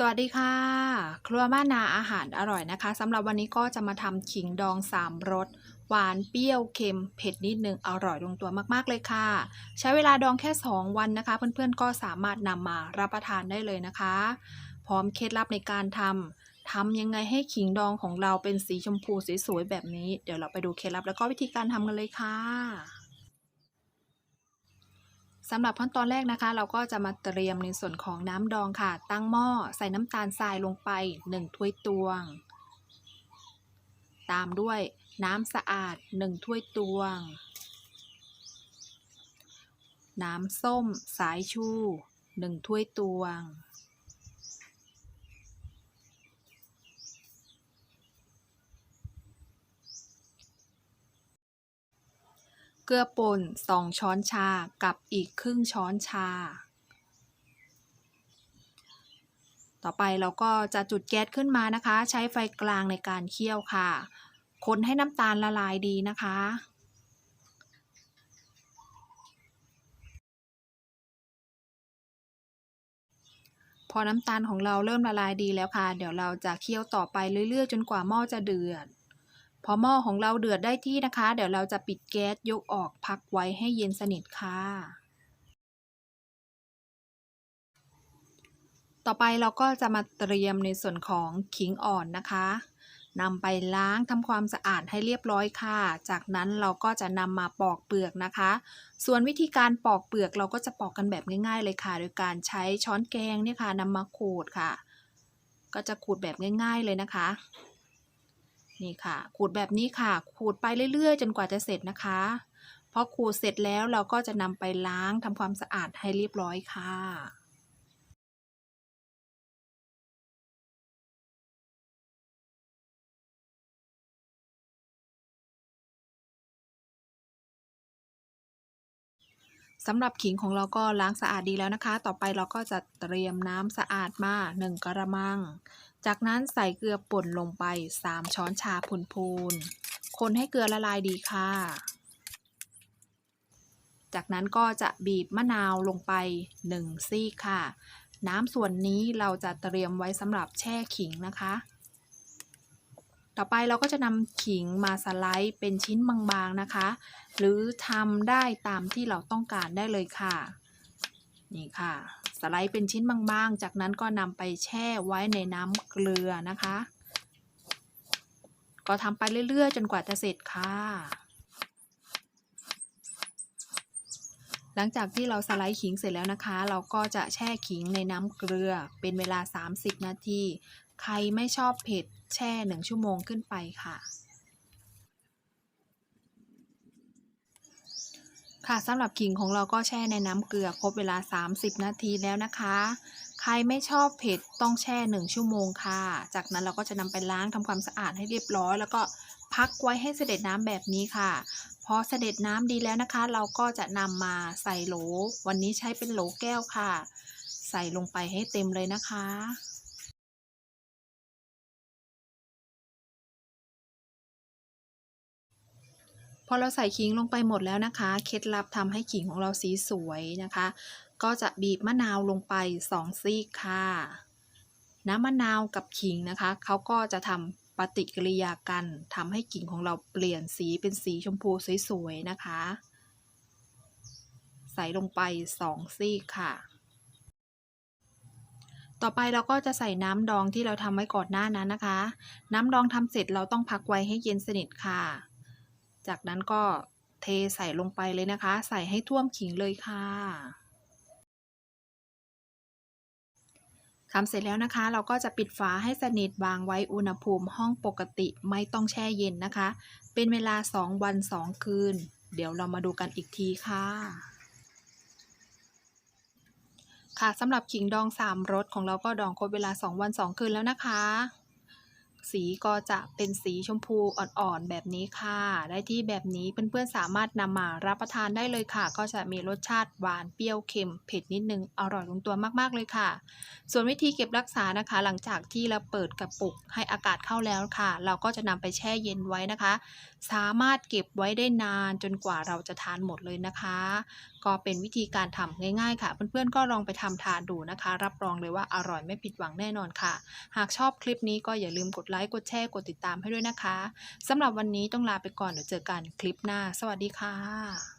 สวัสดีค่ะ ครัวบ้านนาอาหารอร่อยนะคะสำหรับวันนี้ก็จะมาทำขิงดองสามรส หวานเปรี้ยวเค็มเผ็ดนิดนึงอร่อยลงตัวมากๆเลยค่ะ ใช้เวลาดองแค่ 2 วันนะคะ เพื่อนๆก็สามารถนำมารับประทานได้เลยนะคะ พร้อมเคล็ดลับในการทำทำยังไงให้ขิงดองของเราเป็นสีชมพูสวยๆแบบนี้ เดี๋ยวเราไปดูเคล็ดลับแล้วก็วิธีการทำกันเลยค่ะ สำหรับขั้นตอนแรกนะคะ เราก็จะมาเตรียมในส่วนของน้ำดองค่ะ ตั้งหม้อใส่น้ำตาลทรายลงไป 1 ถ้วยตวง ตามด้วยน้ำสะอาด 1 ถ้วยตวง น้ำส้มสายชู 1 ถ้วยตวง เกลือป่น 2 ช้อนชากับอีกครึ่งช้อนชา ต่อไปเราก็จะจุดแก๊สขึ้นมานะคะ ใช้ไฟกลางในการเคี่ยวค่ะ คนให้น้ำตาลละลายดีนะคะพอน้ำตาลของเราเริ่มละลายดีแล้วค่ะ เดี๋ยวเราจะเคี่ยวต่อไปเรื่อยๆ จนกว่าหม้อจะเดือด พอหม้อของเราเดือดได้ที่นะคะ เดี๋ยวเราจะปิดแก๊สยกออกพักไว้ให้เย็นสนิทค่ะ ต่อไปเราก็จะมาเตรียมในส่วนของขิงอ่อนนะคะนำไปล้างทำความสะอาดให้เรียบร้อยค่ะ จากนั้นเราก็จะนำมาปอกเปลือกนะคะ ส่วนวิธีการปอกเปลือกเราก็จะปอกกันแบบง่ายๆเลยค่ะ โดยการใช้ช้อนแกงเนี่ยค่ะนำมาขูดค่ะ ก็จะขูดแบบง่าย ๆเลยนะคะ นี่ค่ะ ขูดแบบนี้ค่ะ ขูดไปเรื่อยๆ จนกว่าจะเสร็จนะคะพอขูดเสร็จแล้วเราก็จะนำไปล้างทำความสะอาดให้เรียบร้อยค่ะ สำหรับขิงของเราก็ล้างสะอาดดีแล้วนะคะ ต่อไปเราก็จะเตรียมน้ำสะอาดมา 1 กระมัง จากนั้นใส่เกลือป่นลงไป 3 ช้อนชาพูนๆ คนให้เกลือละลายดีค่ะ จากนั้นก็จะบีบมะนาวลงไป 1 ซีกค่ะ น้ำส่วนนี้เราจะเตรียมไว้สำหรับแช่ขิงนะคะ ต่อไปเราก็จะนำขิงมาสไลด์เป็นชิ้นบางๆนะคะ หรือทำได้ตามที่เราต้องการได้เลยค่ะ นี่ค่ะ สไลด์เป็นชิ้นบางๆ จากนั้นก็นำไปแช่ไว้ในน้ำเกลือนะคะ ก็ทำไปเรื่อยๆ จนกว่าจะเสร็จค่ะหลังจากที่เราสไลด์ขิงเสร็จแล้วนะคะ เราก็จะแช่ขิงในน้ำเกลือเป็นเวลา 30 นาที ใครไม่ชอบเผ็ดแช่1ชั่วโมงขึ้นไปค่ะ ค่ะสำหรับขิงของเราก็แช่ในน้ำเกลือครบเวลา 30 นาทีแล้วนะคะ ใครไม่ชอบเผ็ดต้องแช่1ชั่วโมงค่ะ จากนั้นเราก็จะนำไปล้างทำความสะอาดให้เรียบร้อย แล้วก็พักไว้ให้เสด็จน้ำแบบนี้ค่ะพอเสด็จน้ำดีแล้วนะคะ เราก็จะนำมาใส่โหล วันนี้ใช้เป็นโหลแก้วค่ะ ใส่ลงไปให้เต็มเลยนะคะ พอเราใส่ขิงลงไปหมดแล้วนะคะ เคล็ดลับทำให้ขิงของเราสีสวยนะคะ ก็จะบีบมะนาวลงไป2ซีกค่ะ น้ำมะนาวกับขิงนะคะเขาก็จะทำปฏิกิริยากันทำให้ขิงของเราเปลี่ยนสีเป็นสีชมพูสวยๆนะคะ ใส่ลงไป2ซีกค่ะต่อไปเราก็จะใส่น้ำดองที่เราทำไว้ก่อนหน้านั้นนะคะ น้ำดองทำเสร็จเราต้องพักไว้ให้เย็นสนิทค่ะ จากนั้นก็เทใส่ลงไปเลยนะคะ ใส่ให้ท่วมขิงเลยค่ะทำเสร็จแล้วนะคะ เราก็จะปิดฝาให้สนิทวางไว้อุณหภูมิห้องปกติไม่ต้องแช่เย็นนะคะ เป็นเวลา 2 วัน 2 คืน เดี๋ยวเรามาดูกันอีกทีค่ะ ค่ะสำหรับขิงดอง 3รสของเราก็ดองครบเวลา 2 วัน 2 คืนแล้วนะคะ สีก็จะเป็นสีชมพูอ่อนๆแบบนี้ค่ะ ได้ที่แบบนี้เพื่อนๆสามารถนำมารับประทานได้เลยค่ะ ก็จะมีรสชาติหวานเปรี้ยวเค็มเผ็ดนิดนึงอร่อยลงตัวมากๆเลยค่ะ ส่วนวิธีเก็บรักษานะคะ หลังจากที่เราเปิดกระปุกให้อากาศเข้าแล้วค่ะ เราก็จะนำไปแช่เย็นไว้นะคะ สามารถเก็บไว้ได้นานจนกว่าเราจะทานหมดเลยนะคะก็เป็นวิธีการทำง่ายๆค่ะ เพื่อนๆก็ลองไปทำทานดูนะคะ รับรองเลยว่าอร่อยไม่ผิดหวังแน่นอนค่ะ หากชอบคลิปนี้ก็อย่าลืมกดไลค์กดแชร์กดติดตามให้ด้วยนะคะสำหรับวันนี้ต้องลาไปก่อนเดี๋ยวเจอกันคลิปหน้า สวัสดีค่ะ